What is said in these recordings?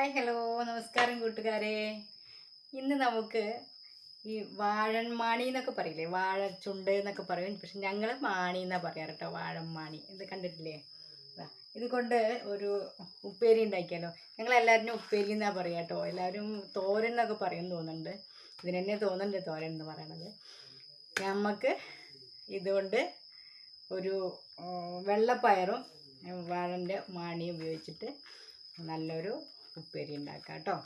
Hi hello നമസ്കാരം കൂട്ടുകാരെ. ഇന്ന് നമുക്ക് ഈ വാഴൺമാണി എന്നൊക്കെ പറയില്ലേ? വാഴച്ചുണ്ട് എന്നൊക്കെ പറയും. പക്ഷെ ഞങ്ങൾ മാണി എന്നാ പറയാറ് കേട്ടോ വാഴമാണി ഇത് കണ്ടിട്ടില്ലേ? ഇത് കൊണ്ട് ഒരു ഉപ്പേരി ഉണ്ടാക്കിയാലോ. ഞങ്ങൾ എല്ലാവരും ഉപ്പേരി എന്നാ പറയുക കേട്ടോ. എല്ലാവരും തോരൻ എന്നൊക്കെ പറയും തോന്നുന്നുണ്ട്. ഇതിന് തന്നെ തോന്നുന്നുണ്ട് തോരൻ എന്ന് പറയണത്. നമുക്ക് ഇതുകൊണ്ട് ഒരു വെള്ളപ്പയറും വാഴന്റെ മാണി ഉപയോഗിച്ചിട്ട് നല്ലൊരു ഉപ്പേരി ഉണ്ടാക്കാം കേട്ടോ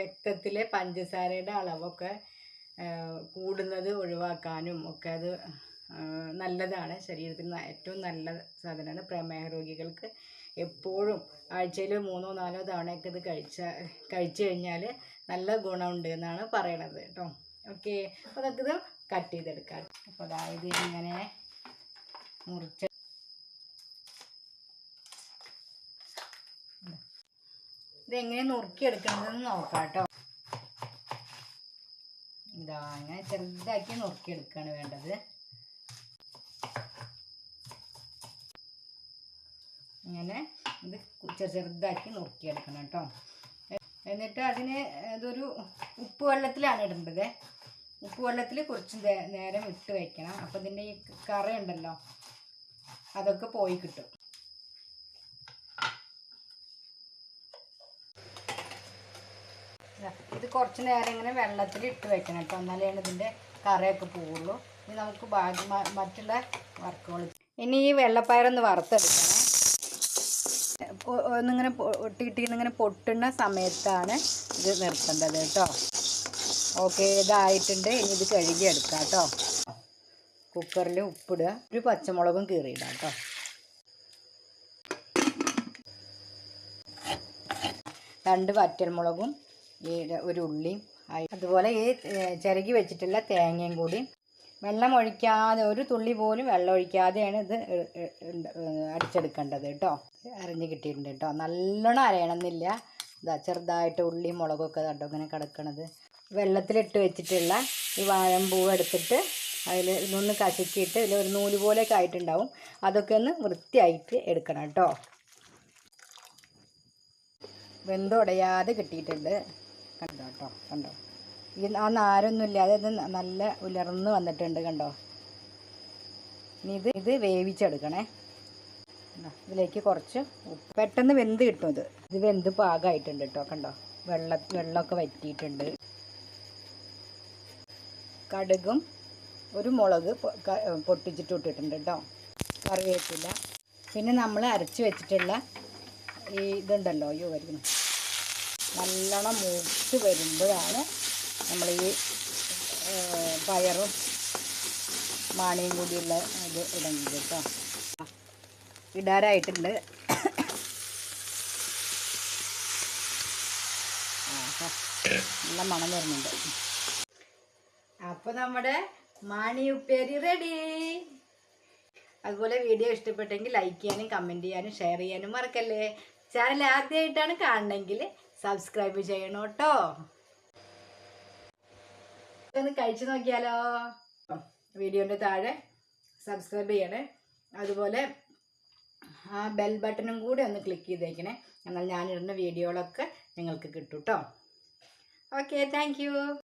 രക്തത്തിലെ പഞ്ചസാരയുടെ അളവൊക്കെ കൂടുന്നത് ഒഴിവാക്കാനും ഒക്കെ അത് നല്ലതാണ്. ശരീരത്തിന് ഏറ്റവും നല്ല സാധനമാണ്. പ്രമേഹ രോഗികൾക്ക് എപ്പോഴും ആഴ്ചയിൽ മൂന്നോ നാലോ തവണയൊക്കെ ഇത് കഴിച്ച കഴിച്ചു കഴിഞ്ഞാൽ നല്ല ഗുണമുണ്ട് എന്നാണ് പറയണത് കേട്ടോ. ഓക്കെ. അപ്പോൾ നമുക്കിത് കട്ട് ചെയ്തെടുക്കാം. അപ്പോൾ അതായത് ഇങ്ങനെ മുറിച്ച് ഇതെങ്ങനെ നുറുക്കിയെടുക്കണതെന്ന് നോക്കാം കേട്ടോ ഇതാ ഇങ്ങനെ ചെറുതാക്കി നുറുക്കിയെടുക്കുകയാണ് വേണ്ടത്. ഇങ്ങനെ ഇത് ചെറു ചെറുതാക്കി നുറുക്കിയെടുക്കണം കേട്ടോ. എന്നിട്ട് അതിന് ഇതൊരു ഉപ്പ് വെള്ളത്തിലാണ് ഇടേണ്ടത്. ഉപ്പ് വെള്ളത്തിൽ കുറച്ച് നേരം ഇട്ട് വയ്ക്കണം അപ്പം ഇതിന്റെ ഈ കറ ഉണ്ടല്ലോ അതൊക്കെ പോയി കിട്ടും. ഇത് കുറച്ച് നേരം ഇങ്ങനെ വെള്ളത്തിൽ ഇട്ട് വെക്കണം കേട്ടോ. എന്നാലാണ് ഇതിന്റെ കറയൊക്കെ പോവുള്ളൂ. ഇനി നമുക്ക് ബാക്കി മറ്റുള്ള വർക്കുകൾ ഇനി ഈ വെള്ളപ്പയറൊന്ന് വറുത്തെടുക്കണേ. ഒന്നിങ്ങനെ ഒട്ടിയിട്ടിങ്ങനെ പൊട്ടുന്ന സമയത്താണ് ഇത് നിർത്തേണ്ടത് കേട്ടോ. ഓക്കെ ഇതായിട്ടുണ്ട്. ഇനി ഇത് കഴുകി എടുക്കാം കേട്ടോ. കുക്കറിൽ ഉപ്പിടുക. ഒരു പച്ചമുളകും കീറിയിടാം കേട്ടോ. രണ്ട് വറ്റൽമുളകും ഒരു ഉള്ളി അതുപോലെ ഈ ചിരകി വെച്ചിട്ടുള്ള തേങ്ങയും കൂടി. വെള്ളം ഒഴിക്കാതെ ഒരു തുള്ളി പോലും വെള്ളം ഒഴിക്കാതെയാണ് ഇത് അടിച്ചെടുക്കേണ്ടത് കേട്ടോ. അരിഞ്ഞ് കിട്ടിയിട്ടുണ്ട് കേട്ടോ. നല്ലോണം അരയണമെന്നില്ല. ഇതാ ചെറുതായിട്ട് ഉള്ളി മുളകൊക്കെ കണ്ടോ ഇങ്ങനെ കിടക്കണത്. വെള്ളത്തിലിട്ട് വെച്ചിട്ടുള്ള ഈ വാഴമ്പൂവ് എടുത്തിട്ട് അതിൽ ഇതൊന്ന് കശക്കിയിട്ട് ഇതിൽ ഒരു നൂൽ പോലെയൊക്കെ ആയിട്ടുണ്ടാവും. അതൊക്കെ ഒന്ന് വൃത്തിയായിട്ട് എടുക്കണം കേട്ടോ. വെന്തുടയാതെ കിട്ടിയിട്ടുണ്ട്. കണ്ടോ കേട്ടോ കണ്ടോ? ഈ ആ നാരൊന്നും അതായത് നല്ല ഉലർന്ന് വന്നിട്ടുണ്ട് കണ്ടോ? ഇനി ഇത് ഇത് വേവിച്ചെടുക്കണേ. ഇതിലേക്ക് കുറച്ച് പെട്ടെന്ന് വെന്ത് കിട്ടും ഇത്. ഇത് വെന്ത് പാകമായിട്ടുണ്ട് കേട്ടോ കണ്ടോ? വെള്ള വെള്ളമൊക്കെ വറ്റിയിട്ടുണ്ട്. കടുകും ഒരു മുളക് പൊട്ടിച്ചിട്ട് ഇട്ടിട്ടുണ്ട് കേട്ടോ കറിവേപ്പില. പിന്നെ നമ്മൾ അരച്ച് വെച്ചിട്ടുള്ള ഈ ഇതുണ്ടല്ലോ അയ്യോ വരുന്നു നല്ലോണം മൂത്ത് വരുമ്പോഴാണ് നമ്മൾ ഈ പയറും മാണിയും കൂടിയുള്ള ഇത് ഇടുന്നത് കേട്ടോ. ഇടാറായിട്ടുണ്ട്. നല്ല മണം വരുന്നുണ്ട്. അപ്പോൾ നമ്മുടെ മാണി ഉപ്പേരി റെഡി. അതുപോലെ വീഡിയോ ഇഷ്ടപ്പെട്ടെങ്കിൽ ലൈക്ക് ചെയ്യാനും കമന്റ് ചെയ്യാനും ഷെയർ ചെയ്യാനും മറക്കല്ലേ. ചാനൽ ആദ്യമായിട്ടാണ് കാണണമെങ്കിൽ സബ്സ്ക്രൈബ് ചെയ്യണം കേട്ടോ. ഒന്ന് കഴിച്ചു നോക്കിയാലോ? വീഡിയോന്റെ താഴെ സബ്സ്ക്രൈബ് ചെയ്യണേ. അതുപോലെ ആ ബെൽ ബട്ടണും കൂടി ഒന്ന് ക്ലിക്ക് ചെയ്തേക്കണേ. എന്നാൽ ഞാനിടുന്ന വീഡിയോകളൊക്കെ നിങ്ങൾക്ക് കിട്ടും കേട്ടോ. Okay thank